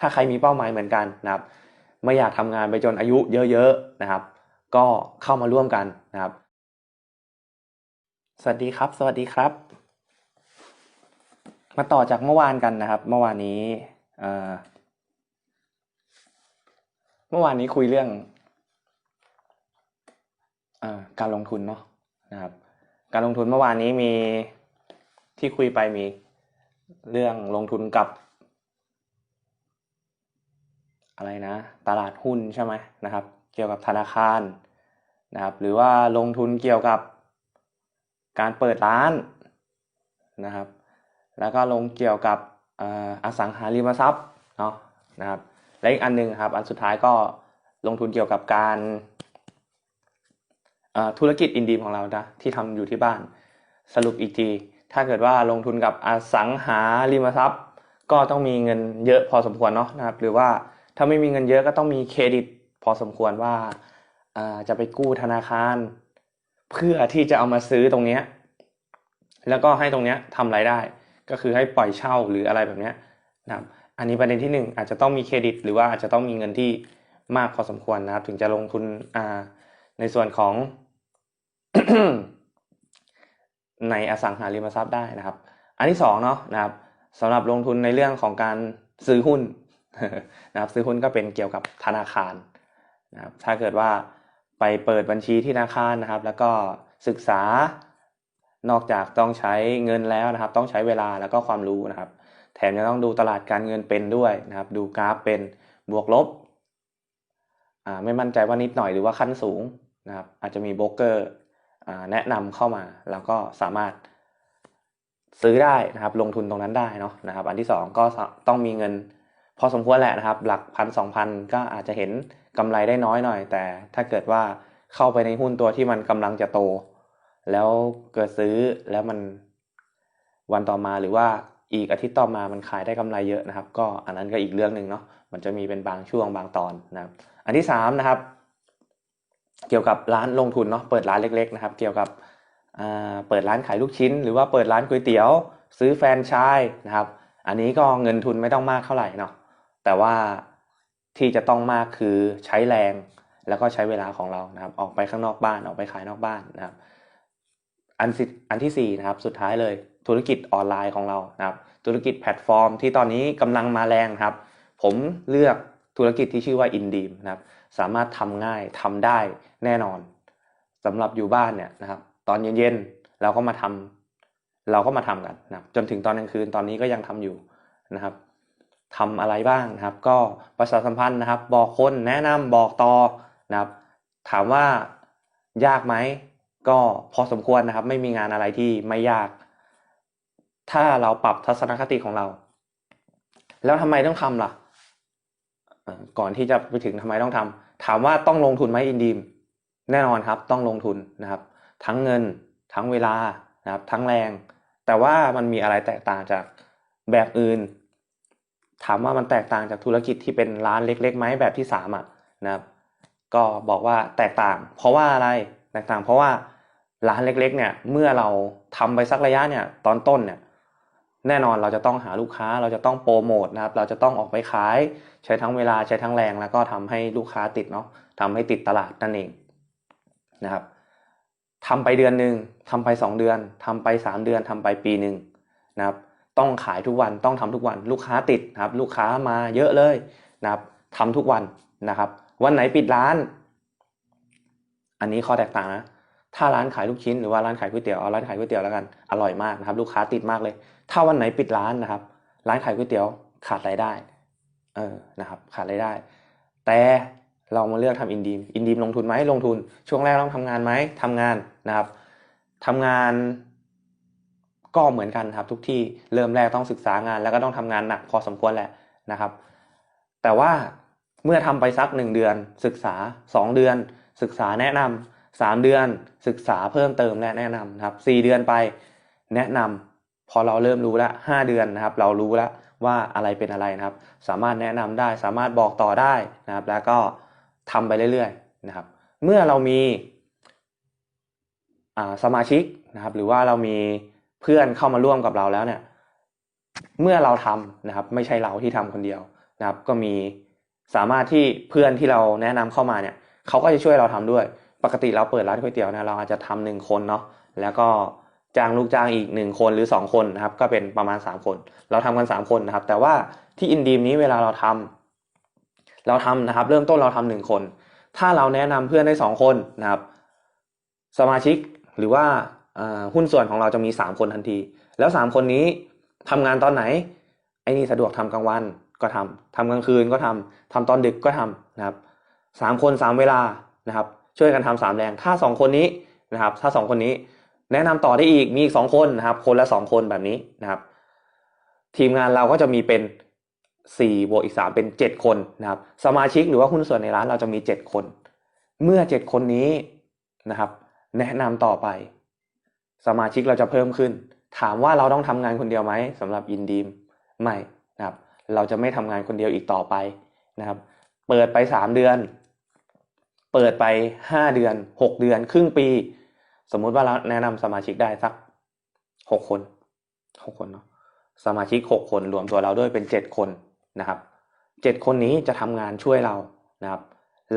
ถ้าใครมีเป้าหมายเหมือนกันนะครับ ไม่อยากทำงานไปจนอายุเยอะๆนะครับ ก็เข้ามาร่วมกันนะครับ สวัสดีครับ สวัสดีครับ มาต่อจากเมื่อวานกันนะครับ เมื่อวานนี้เมื่อวานนี้คุยเรื่องอการลงทุนเนาะนะครับ การลงทุนเมื่อวานนี้มีที่คุยไปมีเรื่องลงทุนกับ อะไรนะ ตลาดหุ้นใช่ไหมนะครับ เกี่ยวกับธนาคารนะครับ หรือว่าลงทุนเกี่ยวกับการเปิดร้านนะครับ แล้วก็ลงเกี่ยวกับออสังหาริมทรัพย์เนาะนะครับ และอีกอันหนึงครับ อันสุดท้ายก็ลงทุนเกี่ยวกับการธุรกิจอินดีมของเรานะที่ทำอยู่ที่บ้าน สรุปอีกที ถ้าเกิดว่าลงทุนกับอสังหาริมทรัพย์ ก็ต้องมีเงินเยอะพอสมควรเนาะนะครับ หรือว่า ถ้าไม่มีเงินเยอะก็ต้องมีเครดิต พอสมควรว่าอาจะไปกู้ธนาคาร เพื่อที่จะเอามาซื้อตรงเนี้ยแล้วก็ให้ตรงเนี้ยทำรายได้ ก็คือให้ปล่อยเช่าหรืออะไรแบบเนี้ยนะครับอันนี้ประเด็นที่หนึ่งอาจจะต้องมีเครดิต หรือว่าอาจจะต้องมีเงินที่มากพอสมควรนะครับ ถึงจะลงทุนอ่าในส่วนของ ในอสังหาริมทรัพย์ได้นะครับ อันที่สองเนาะนะครับสำหรับลงทุนในเรื่องของการซื้อหุ้น นะครับซื้อหุ้นก็เป็นเกี่ยวกับธนาคารนะครับถ้าเกิดว่าไปเปิดบัญชีที่ธนาคารนะครับ แล้วก็ศึกษานอกจากต้องใช้เงินแล้วนะครับ ต้องใช้เวลาแล้วก็ความรู้นะครับ แถมยังต้องดูตลาดการเงินเป็นด้วยนะครับ ดูกราฟเป็นบวกลบไม่มั่นใจว่านิดหน่อยหรือว่าขั้นสูงนะครับ อาจจะมีโบรกเกอร์แนะนำเข้ามา แล้วก็สามารถซื้อได้นะครับ ลงทุนตรงนั้นได้เนาะนะครับ อันที่สองก็ต้องมีเงิน พอสมควรแหละนะครับ หลักพันสองพันก็อาจจะเห็นกำไรได้น้อยหน่อย แต่ถ้าเกิดว่าเข้าไปในหุ้นตัวที่มันกำลังจะโต แล้วเกิดซื้อแล้วมันวันต่อมาหรือว่าอีกอาทิตย์ต่อมามันขายได้กำไรเยอะนะครับ ก็อันนั้นก็อีกเรื่องหนึ่งเนาะมันจะมีเป็นบางช่วงบางตอนนะครับ อันที่สามนะครับ เกี่ยวกับร้านลงทุนเนาะเปิดร้านเล็ก ๆ นะครับ เกี่ยวกับเปิดร้านขายลูกชิ้น หรือว่าเปิดร้านก๋วยเตี๋ยว ซื้อแฟรนไชส์นะครับ อันนี้ก็เงินทุนไม่ต้องมากเท่าไหร่เนาะ แต่ว่าที่จะต้องมากคือใช้แรงแล้วก็ใช้เวลาของเรานะครับ ออกไปข้างนอกบ้านออกไปขายนอกบ้านนะครับ อันอันที่สี่นะครับสุดท้ายเลยธุรกิจออนไลน์ของเรานะครับ ธุรกิจแพลตฟอร์ม ที่ตอนนี้กำลังมาแรงครับ ผมเลือกธุรกิจที่ชื่อว่าอินดีมนะครับ สามารถทำง่ายทำได้แน่นอนสำหรับอยู่บ้านเนี่ยนะครับ ตอนเย็นๆเราก็มาทำเราก็มาทำกันนะครับจนถึงตอนกลางคืนตอนนี้ก็ยังทำอยู่นะครับ ทำอะไรบ้างนะครับ ก็ประชาสัมพันธ์นะครับ บอกคนแนะนำบอกต่อนะครับ ถามว่ายากไหมก็พอสมควรนะครับ ไม่มีงานอะไรที่ไม่ยาก ถ้าเราปรับทัศนคติของเรา แล้วทำไมต้องทำล่ะ ก่อนที่จะไปถึงทำไมต้องทำถามว่าต้องลงทุนไหมอินดีมแน่นอนครับต้องลงทุนนะครับ ทั้งเงิน ทั้งเวลานะครับ ทั้งแรง แต่ว่ามันมีอะไรแตกต่างจากแบบอื่น ถามว่ามันแตกต่างจากธุรกิจที่เป็นร้านเล็กๆไหมแบบที่สามอะนะครับ ก็บอกว่าแตกต่าง เพราะว่าอะไรแตกต่าง เพราะว่าร้านเล็กๆเนี่ยเมื่อเราทำไปสักระยะเนี่ยตอนต้นเนี่ยแน่นอนเราจะต้องหาลูกค้าเราจะต้องโปรโมทนะครับ เราจะต้องออกไปขาย ใช้ทั้งเวลาใช้ทั้งแรง แล้วก็ทำให้ลูกค้าติดเนาะทำให้ติดตลาดนั่นเองนะครับทำไปเดือนหนึ่งทำไปสองเดือนทำไปสามเดือนทำไปปีหนึ่งนะครับ ต้องขายทุกวันต้องทำทุกวัน ลูกค้าติดนะครับ ลูกค้ามาเยอะเลยนะครับทำทุกวันนะครับ วันไหนปิดร้าน อันนี้ข้อแตกต่างนะถ้าร้านขายลูกชิ้นหรือว่าร้านขายก๋วยเตี๋ยวเอาร้านขายก๋วยเตี๋ยวแล้วกันอร่อยมากนะครับ ลูกค้าติดมากเลย ถ้าวันไหนปิดร้านนะครับ ร้านขายก๋วยเตี๋ยวขาดรายได้เออนะครับ ขาดรายได้ แต่เรามาเลือกทำอินดีมอินดีมลงทุนไหมลงทุน ช่วงแรกต้องทำงานไหมทำงานนะครับทำงาน ก็เหมือนกันครับทุกที่เริ่มแรกต้องศึกษางาน แล้วก็ต้องทำงานหนักพอสมควรแหละนะครับ แต่ว่าเมื่อทำไปสักหนึ่งเดือน ศึกษาสองเดือน ศึกษาแนะนำสามเดือน ศึกษาเพิ่มเติมและแนะนำครับสี่เดือนไปแนะนำพอเราเริ่มรู้แล้วห้าเดือนนะครับ เรารู้แล้วว่าอะไรเป็นอะไรนะครับ สามารถแนะนำได้สามารถบอกต่อได้นะครับ แล้วก็ทำไปเรื่อยๆนะครับ เมื่อเรามีสมาชิกนะครับ หรือว่าเรามี พื่อนเข้ามาร่วมกับเราแล้วเนี่ย เมื่อเราทำนะครับ ไม่ใช่เราที่ทำคนเดียวนะครับ ก็มีสามารถที่เพื่อนที่เราแนะนำเข้ามาเนี่ยเขาก็จะช่วยเราทำด้วย ปกติเราเปิดร้านก๋วยเตี๋ยวนะเราอาจจะทำหนึ่งคนเนาะแล้วก็จ้างลูกจ้างอีกหนึ่งคนหรือสองคนนะครับ ก็เป็นประมาณสามคน เราทำกันสามคนนะครับ แต่ว่าที่อินดีมนี้เวลาเราทำเราทำนะครับ เริ่มต้นเราทำหนึ่งคน ถ้าเราแนะนำเพื่อนได้สองคนนะครับ สมาชิกหรือว่า หุ้นส่วนของเราจะมีสามคนทันที แล้วสามคนนี้ทำงานตอนไหน ไอ้นี่สะดวกทำกลางวันก็ทำทำกลางคืนก็ทำทำตอนดึกก็ทำนะครับสามคนสามเวลานะครับ ช่วยกันทำสามแรง ถ้าสองคนนี้นะครับ ถ้าสองคนนี้ แนะนำต่อได้อีกมีอีกสองคนนะครับ คนละสองคนแบบนี้นะครับ ทีมงานเราก็จะมีเป็นสี่บวกอีกสามเป็นเจ็ดคนนะครับ สมาชิกหรือว่าหุ้นส่วนในร้านเราจะมีเจ็ดคน เมื่อเจ็ดคนนี้นะครับ แนะนำต่อไป สมาชิกเราจะเพิ่มขึ้น ถามว่าเราต้องทำงานคนเดียวไหมสำหรับอินดีมไม่นะครับ เราจะไม่ทำงานคนเดียวอีกต่อไปนะครับ เปิดไปสามเดือน เปิดไปห้าเดือนหกเดือน ครึ่งปี สมมุติว่าเราแนะนำสมาชิกได้สักหกคนหกคนเนาะสมาชิกหกคนรวมตัวเราด้วยเป็นเจ็ดคนนะครับเจ็ดคนนี้จะทำงานช่วยเรานะครับ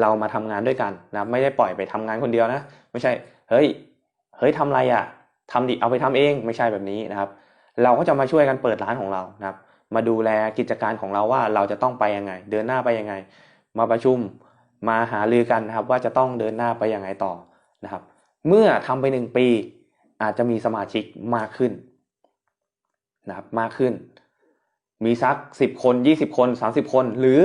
เรามาทำงานด้วยกันนะไม่ได้ปล่อยไปทำงานคนเดียวนะ ไม่ใช่ เฮ้ย เฮ้ยทำอะไรอะ่ะ ทำดิเอาไปทำเองไม่ใช่แบบนี้นะครับ เราก็จะมาช่วยกันเปิดร้านของเรานะครับ มาดูแลกิจการของเราว่าเราจะต้องไปยังไง เดินหน้าไปยังไง มาประชุมมาหารือกันนะครับ ว่าจะต้องเดินหน้าไปยังไงต่อนะครับ เมื่อทำไปหนึ่งปี อาจจะมีสมาชิกมากขึ้นนะครับมากขึ้น มีสักสิบคนยี่สิบคนสามสิบคนหรือ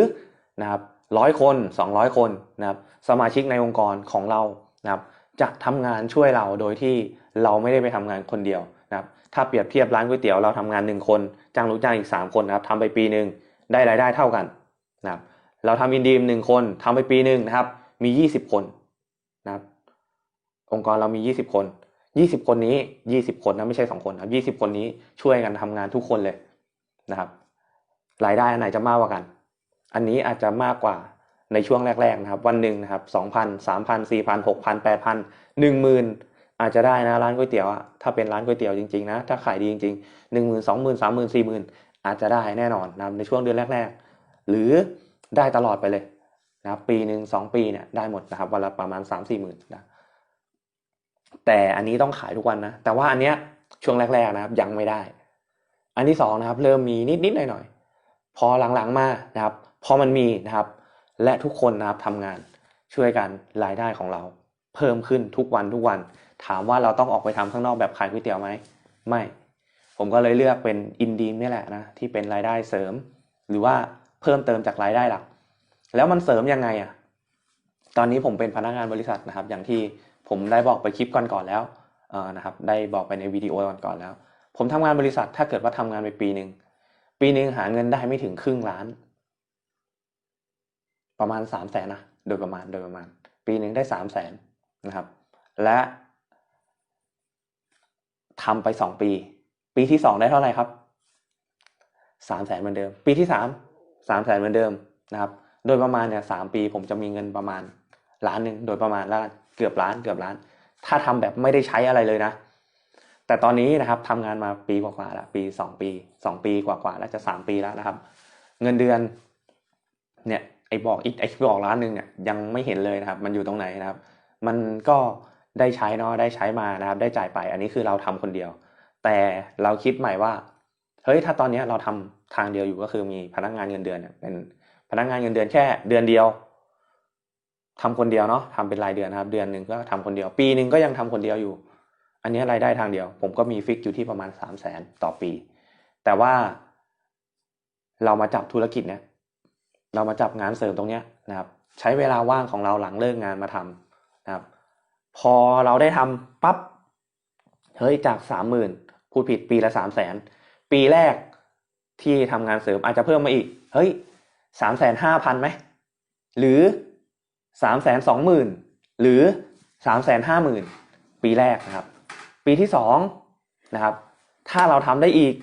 นะครับร้อยคนสองร้อยคนนะครับสมาชิกในองค์กรของเรานะครับ จะทำงานช่วยเราโดยที่เราไม่ได้ไปทำงานคนเดียวนะครับถ้าเปรียบเทียบร้านก๋วยเตี๋ยวเราทำงานหนึ่งคนจ้างลูกจ้างอีกสามคนนะครับทำไปปีหนึ่งได้รายได้เท่ากันนะครับเราทำอินดีมหนึ่งคนทำไปปีหนึ่งนะครับ มียี่สิบคนนะครับองค์กรเรามียี่สิบคนยี่สิบคนนี้ยี่สิบคนนะไม่ใช่สองคนครับยี่สิบคนนี้ช่วยกันทำงานทุกคนเลยนะครับรายได้อันไหนจะมากกว่ากัน อันนี้อาจจะมากกว่า ในช่วงแรกๆนะครับวันหนึ่งนะครับสองพันสามพันสี่พันหกพันแปดพันหนึ่งหมื่นอาจจะได้นะร้านก๋วยเตี๋ยวอะถ้าเป็นร้านก๋วยเตี๋ยวจริงๆนะถ้าขายดีจริงๆหนึ่งหมื่นสองหมื่นสามหมื่นสี่หมื่นอาจจะได้แน่นอนนะในช่วงเดือนแรกๆ หรือได้ตลอดไปเลยนะครับปีหนึ่งสองปีเนี่ยได้หมดนะครับวันละประมาณสามสี่หมื่นนะแต่อันนี้ต้องขายทุกวันนะแต่ว่าอันเนี้ยช่วงแรกๆนะครับยังไม่ได้ อันที่สองนะครับเริ่มมีนิดๆหน่อยๆพอหลังๆมานะครับพอมันมีนะครับ และทุกคนนะครับทำงานช่วยกันรายได้ของเรา เพิ่มขึ้นทุกวันทุกวัน ถามว่าเราต้องออกไปทำข้างนอกแบบขายก๋วยเตี๋ยวไหมไม่ ผมก็เลยเลือกเป็นอินดีมนี่แหละนะที่เป็นรายได้เสริม หรือว่าเพิ่มเติมจากรายได้หลัก แล้วมันเสริมยังไงอะตอนนี้ผมเป็นพนักงานบริษัทนะครับ อย่างที่ผมได้บอกไปคลิปก่อนๆแล้วนะครับได้บอกไปในวิดีโอก่อนๆแล้ว ผมทำงานบริษัทถ้าเกิดว่าทำงานไปปีหนึ่งปีหนึ่งหาเงินได้ไม่ถึงครึ่งล้าน ประมาณสามแสนนะโดยประมาณโดยประมาณ ปีหนึ่งได้สามแสนนะครับ และทำไปสองปี ปีที่สองได้เท่าไหร่ครับสามแสนเหมือนเดิม ปีที่สามสามแสนเหมือนเดิมนะครับ โดยประมาณเนี่ยสามปีผมจะมีเงินประมาณล้านหนึ่งโดยประมาณแล้วเกือบล้านเกือบล้าน ถ้าทำแบบไม่ได้ใช้อะไรเลยนะ แต่ตอนนี้นะครับทำงานมาปีกว่าๆแล้วปีสองปีสองปีกว่าๆแล้วจะสามปีแล้วนะครับ เงินเดือนเนี่ย บอกอีกไอ้บอกล้านหนึ่งเนี่ยยังไม่เห็นเลยนะครับ มันอยู่ตรงไหนนะครับ มันก็ได้ใช้เนาะได้ใช้มานะครับ ได้จ่ายไปอันนี้คือเราทำคนเดียว แต่เราคิดใหม่ว่าเฮ้ยถ้าตอนนี้เราทำทางเดียวอยู่ก็คือมีพนักงานเงินเดือนเนี่ยเป็นพนักงานเงินเดือนแค่เดือนเดียวทำคนเดียวเนาะทำเป็นรายเดือนนะครับ เดือนหนึ่งก็ทำคนเดียว ปีหนึ่งก็ยังทำคนเดียวอยู่ อันนี้รายได้ทางเดียว ผมก็มีฟิกอยู่ที่ประมาณสามแสนต่อปี แต่ว่า เรามาจับธุรกิจเนี่ย เรามาจับงานเสริมตรงเนี้ยนะครับ ใช้เวลาว่างของเราหลังเลิกงานมาทำนะครับ พอเราได้ทำปั๊บเฮ้ยจากสามหมื่นพูดผิดปีละสามแสนปีแรกที่ทำงานเสริมอาจจะเพิ่มมาอีก เฮ้ยสามแสนห้าพันไหมหรือสามแสนสองหมื่นหรือสามแสนห้าหมื่นปีแรกนะครับ ปีที่สองนะครับ ถ้าเราทำได้อีก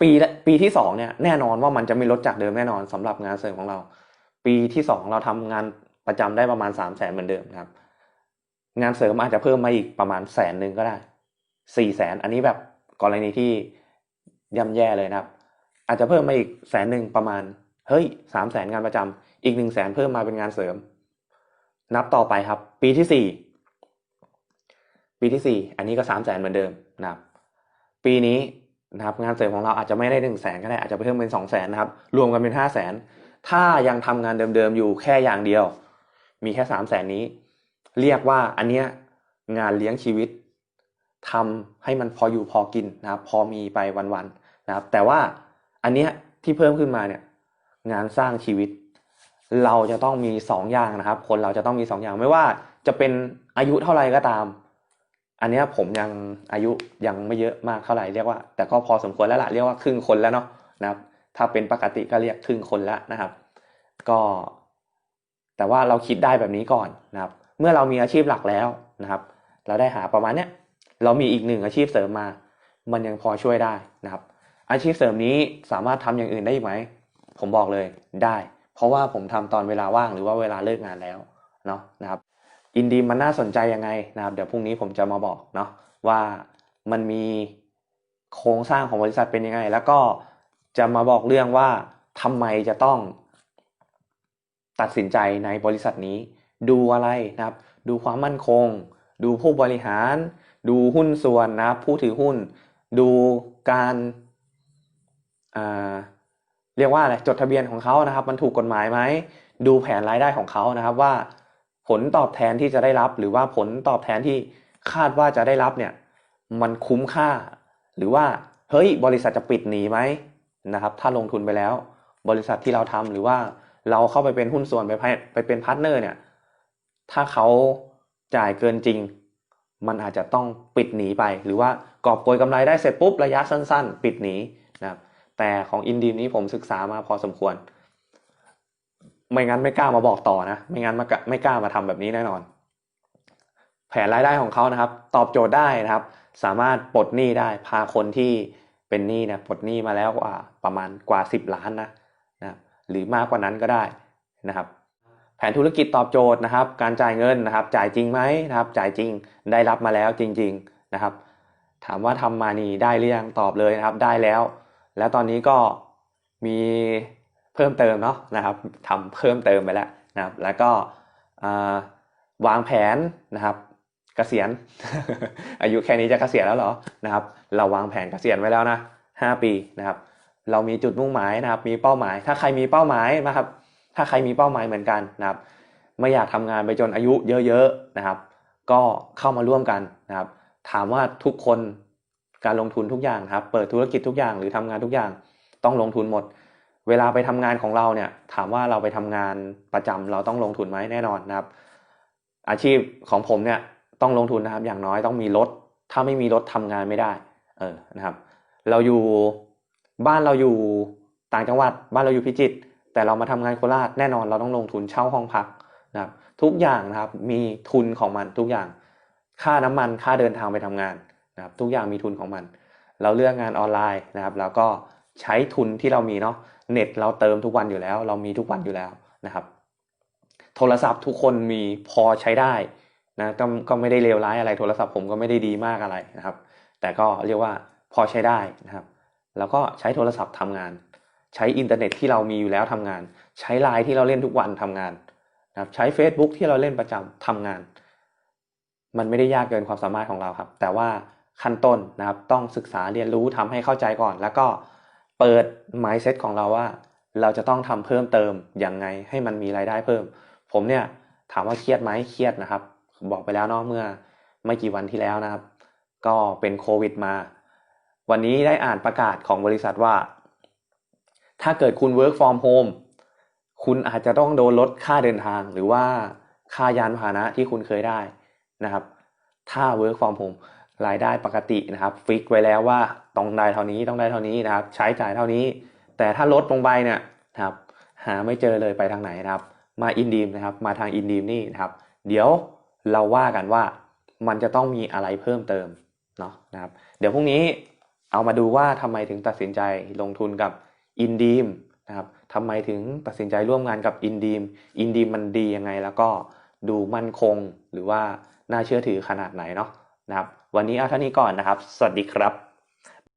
ปีปีที่สองเนี่ยแน่นอนว่ามันจะไม่ลดจากเดิมแน่นอนสำหรับงานเสริมของเรา ปีที่สองเราทำงานประจำได้ประมาณสามแสนเหมือนเดิมครับ งานเสริมอาจจะเพิ่มมาอีกประมาณแสนหนึ่งก็ได้สี่แสนอันนี้แบบกรณีที่ย่ำแย่เลยนะครับ อาจจะเพิ่มมาอีกแสนหนึ่งประมาณเฮ้ยสามแสนงานประจำอีกหนึ่งแสนเพิ่มมาเป็นงานเสริม นับต่อไปครับ ปีที่สี่ปีที่สี่อันนี้ก็สามแสนเหมือนเดิมนะครับ ปีนี้ นะครับงานเสริมของเราอาจจะไม่ได้หนึ่งแสนก็ได้อาจจะเพิ่มเป็นสองแสนนะครับรวมกันเป็นห้าแสนถ้ายังทำงานเดิมๆอยู่แค่อย่างเดียว มีแค่สามแสนนี้ เรียกว่าอันเนี้ยงานเลี้ยงชีวิตทำให้มันพออยู่พอกินนะครับพอมีไปวันๆนะครับ แต่ว่าอันเนี้ยที่เพิ่มขึ้นมาเนี่ยงานสร้างชีวิต เราจะต้องมีสองอย่างนะครับ คนเราจะต้องมีสองอย่างไม่ว่าจะเป็นอายุเท่าไหร่ก็ตาม อันนี้ผมยังอายุยังไม่เยอะมากเท่าไหร่เรียกว่า แต่ก็พอสมควรแล้วล่ะเรียกว่าครึ่งคนแล้วเนาะนะครับ ถ้าเป็นปกติก็เรียกครึ่งคนแล้วนะครับ ก็ แต่ว่าเราคิดได้แบบนี้ก่อนนะครับ เมื่อเรามีอาชีพหลักแล้วนะครับ เราได้หาประมาณเนี้ยเรามีอีกหนึ่งอาชีพเสริมมา มันยังพอช่วยได้นะครับ อาชีพเสริมนี้สามารถทำอย่างอื่นได้อีกไหมผมบอกเลยได้ เพราะว่าผมทำตอนเวลาว่างหรือว่าเวลาเลิกงานแล้วเนาะนะครับ อินดีมันน่าสนใจยังไงนะครับ เดี๋ยวพรุ่งนี้ผมจะมาบอกเนาะว่ามันมีโครงสร้างของบริษัทเป็นยังไง แล้วก็จะมาบอกเรื่องว่าทำไมจะต้อง ตัดสินใจในบริษัทนี้ ดูอะไรนะครับ ดูความมั่นคง ดูผู้บริหาร ดูหุ้นส่วนนะผู้ถือหุ้น ดูการาเรียกว่าอะไรจดทะเบียนของเขานะครับ มันถูกกฎหมายไหมดูแผนรายได้ของเขานะครับว่า ผลตอบแทนที่จะได้รับ หรือว่าผลตอบแทนที่คาดว่าจะได้รับเนี่ย มันคุ้มค่า หรือว่าเฮ้ยบริษัทจะปิดหนีไหมนะครับ ถ้าลงทุนไปแล้ว บริษัทที่เราทำหรือว่าเราเข้าไปเป็นหุ้นส่วนไปไปเป็นพาร์ทเนอร์เนี่ย ถ้าเขาจ่ายเกินจริง มันอาจจะต้องปิดหนีไป หรือว่ากอบโกยกำไรได้เสร็จปุ๊บระยะสั้น ๆ ปิดหนีนะครับแต่ของอินดีนี้ผมศึกษามาพอสมควร ไม่งั้นไม่กล้ามาบอกต่อนะ ไม่งั้นไม่กล้ามาทำแบบนี้แน่นอน แผนรายได้ของเขานะครับ ตอบโจทย์ได้นะครับ สามารถปลดหนี้ได้ พาคนที่เป็นหนี้นี่ยปลดหนี้มาแล้วกว่าประมาณกว่า 10 ล้านนะนะหรือมากกว่านั้นก็ได้นะครับ แผนธุรกิจตอบโจทย์นะครับ การจ่ายเงินนะครับ จ่ายจริงไหมนะครับ จ่ายจริงได้รับมาแล้วจริง ๆนะครับ ถามว่าทำมานี่ได้หรือยังตอบเลยนะครับ ได้แล้ว แล้วตอนนี้ก็มี เพิ่มเติมเนาะนะครับทำเพิ่มเติมไปแล้วนะครับ แล้วก็วางแผนนะครับเกษียณ อายุแค่นี้จะเกษียณแล้วเหรอนะครับ เราวางแผนเกษียณไว้แล้วนะห้าปีนะครับ เรามีจุดมุ่งหมายนะครับ มีเป้าหมาย ถ้าใครมีเป้าหมายนะครับ ถ้าใครมีเป้าหมายเหมือนกันนะครับ ไม่อยากทำงานไปจนอายุเยอะๆนะครับ ก็เข้ามาร่วมกันนะครับ ถามว่าทุกคนการลงทุนทุกอย่างครับ เปิดธุรกิจทุกอย่างหรือทำงานทุกอย่างต้องลงทุนหมด เวลาไปทำงานของเราเนี่ย ถามว่าเราไปทำงานประจำเราต้องลงทุนไหมแน่นอนนะครับ อาชีพของผมเนี่ยต้องลงทุนนะครับ อย่างน้อยต้องมีรถ ถ้าไม่มีรถทำงานไม่ได้ เออนะครับ เราอยู่บ้านเราอยู่ต่างจังหวัด บ้านเราอยู่พิจิตรแต่เรามาทำงานโคราชแน่นอนเราต้องลงทุนเช่าห้องพักนะครับ ทุกอย่างนะครับมีทุนของมันทุกอย่าง ค่าน้ำมันค่าเดินทางไปทำงานนะครับ ทุกอย่างมีทุนของมัน เราเลือกงานออนไลน์นะครับ แล้วก็ ใช้ทุนที่เรามีเนาะเน็ตเราเติมทุกวันอยู่แล้ว เรามีทุกวันอยู่แล้วนะครับ โทรศัพท์ทุกคนมีพอใช้ได้นะก็ก็ไม่ได้เลวร้ายอะไรโทรศัพท์ผมก็ไม่ได้ดีมากอะไรนะครับ แต่ก็เรียกว่าพอใช้ได้นะครับ แล้วก็ใช้โทรศัพท์ทำงาน ใช้อินเทอร์เน็ตที่เรามีอยู่แล้วทำงาน ใช้ไลน์ที่เราเล่นทุกวันทำงานนะครับใช้ Facebook ที่เราเล่นประจำทำงาน มันไม่ได้ยากเกินความสามารถของเราครับ แต่ว่าขั้นต้นนะครับต้องศึกษาเรียนรู้ทำให้เข้าใจก่อน แล้วก็ เปิด mindset ของเราว่า เราจะต้องทำเพิ่มเติมยังไงให้มันมีรายได้เพิ่ม ผมเนี่ยถามว่าเครียดไหมเครียดนะครับ บอกไปแล้วเนาะเมื่อไม่กี่วันที่แล้วนะครับ ก็เป็นโควิดมา วันนี้ได้อ่านประกาศของบริษัทว่า ถ้าเกิดคุณ work from home คุณอาจจะต้องโดนลดค่าเดินทางหรือว่าค่ายานพาหนะที่คุณเคยได้นะครับ ถ้า work from home รายได้ปกตินะครับฟิกไว้แล้วว่าต้องได้เท่านี้ต้องได้เท่านี้นะครับ ใช้จ่ายเท่านี้ แต่ถ้าลดลงไปเนี่ยนะครับหาไม่เจอเลยไปทางไหนนะครับ มาอินดีมนะครับ มาทางอินดีมนี่นะครับ เดี๋ยวเราว่ากันว่ามันจะต้องมีอะไรเพิ่มเติมเนาะนะครับ เดี๋ยวพรุ่งนี้เอามาดูว่าทำไมถึงตัดสินใจลงทุนกับอินดีมนะครับทำไมถึงตัดสินใจร่วมงานกับอินดีมอินดีมมันดียังไงแล้วก็ดูมั่นคงหรือว่าน่าเชื่อถือขนาดไหนเนาะนะครับ วันนี้เอาเท่านี้ก่อนนะครับ สวัสดีครับ